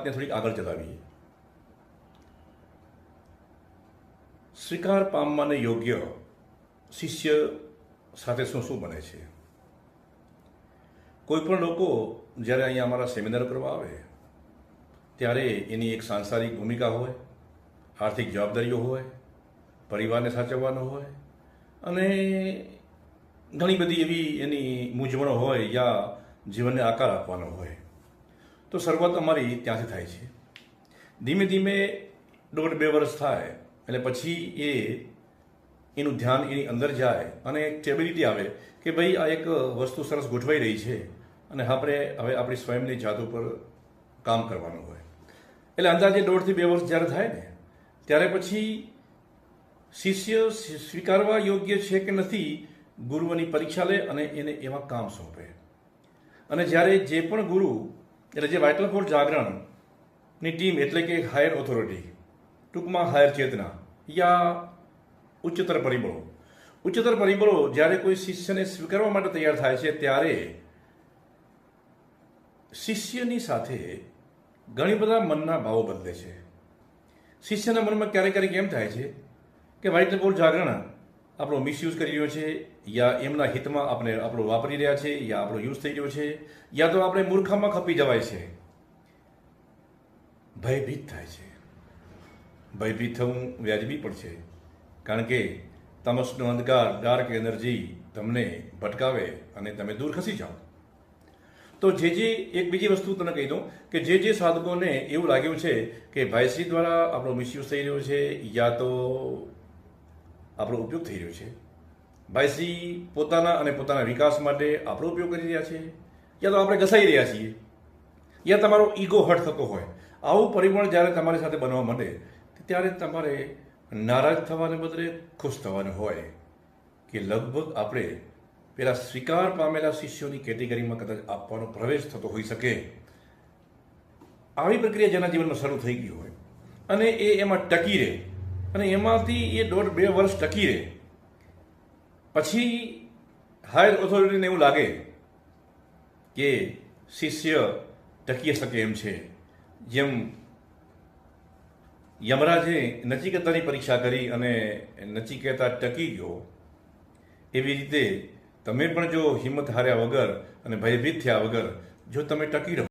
વાતને થોડીક આગળ ચલાવીએ સ્વીકાર પામવાને યોગ્ય શિષ્ય સાથે શું શું બને છે? કોઈ પણ લોકો જ્યારે અહીંયા અમારા સેમિનાર કરવા આવે, ત્યારે એની એક સાંસારિક ભૂમિકા હોય, આર્થિક જવાબદારીઓ હોય, પરિવારને સાચવવાનો હોય, અને ઘણી બધી એવી એની મૂંઝવણો હોય યા જીવનને આકાર આપવાનો હોય. તો શરૂઆત અમારી ત્યાંથી થાય છે. ધીમે ધીમે દોઢ બે વર્ષ થાય, એટલે પછી એ એનું ધ્યાન એની અંદર જાય અને એક સ્ટેબિલિટી આવે કે ભાઈ આ એક વસ્તુ સરસ ગોઠવાઈ રહી છે અને આપણે હવે આપણી સ્વયંની જાત ઉપર કામ કરવાનું હોય. એટલે અંદાજે દોઢથી બે વર્ષ જ્યારે થાય ને, ત્યારે પછી શિષ્ય સ્વીકારવા યોગ્ય છે કે નથી, ગુરુઓની પરીક્ષા લે અને એને એવા કામ સોંપે. અને જ્યારે જે પણ ગુરુ એટલે જે વાઇટલ ફોર જાગરણની ટીમ એટલે કે હાયર ઓથોરિટી ટૂંકમાં હાયર ચેતના, યા ઉચ્ચતર પરિબળો. ઉચ્ચતર પરિબળો જ્યારે કોઈ શિષ્યને સ્વીકારવા માટે તૈયાર થાય છે, ત્યારે શિષ્યની સાથે ઘણી બધા મનના ભાવો બદલે છે. શિષ્યના મનમાં ક્યારેક ક્યારેક એમ થાય છે કે વ્હાઇટ બોલ જાગરણ આપણો મિસયુઝ કરી રહ્યો છે, યા એમના હિતમાં આપણે આપણો વાપરી રહ્યા છે, યા આપણો યુઝ થઈ રહ્યો છે, યા તો આપણે મૂર્ખામાં ખપી જવાય છે. ભયભીત થાય છે. ભયભીત થવું વ્યાજબી પણ છે. કારણ કે તમસનો અંધકાર ડાર્ક એનર્જી તમને ભટકાવે અને તમે દૂર ખસી જાઓ. તો જે જે એક બીજી વસ્તુ તને કહી દઉં કે જે જે સાધકોને એવું લાગ્યું છે કે ભાઈશ્રી દ્વારા આપણો મિસયુઝ થઈ રહ્યો છે, યા તો આપણો ઉપયોગ થઈ રહ્યો છે. ભાઈશ્રી પોતાના અને પોતાના વિકાસ માટે આપણો ઉપયોગ કરી રહ્યા છે. યા તો આપણે ઘસાઈ રહ્યા છીએ. યા તમારો ઈગો હર્ટ થતો હોય. આવું પરિબળ જ્યારે તમારી સાથે બનવા માંડે, ત્યારે તમારે નારાજ થવાને બદલે ખુશ થવાનું હોય કે લગભગ આપણે પેલા સ્વીકાર પામેલા શિષ્યોની કેટેગરીમાં કદાચ આપવાનો પ્રવેશ થતો હોઈ શકે. આવી પ્રક્રિયા જેના જીવનમાં શરૂ થઈ ગઈ હોય અને એ એમાં ટકી રહે. અને એમાંથી એ દોઢ બે વર્ષ ટકી રહે. પછી હાયર ઓથોરિટીને એવું લાગે કે શિષ્ય ટકી શકે એમ છે. જેમ યમરાજે નચિકેતાની પરીક્ષા કરી અને નચિકેતા ટકી ગયો, એવી રીતે તમે પણ જો હિંમત હાર્યા વગર અને ભયભીત થયા વગર જો તમે ટકી રહો.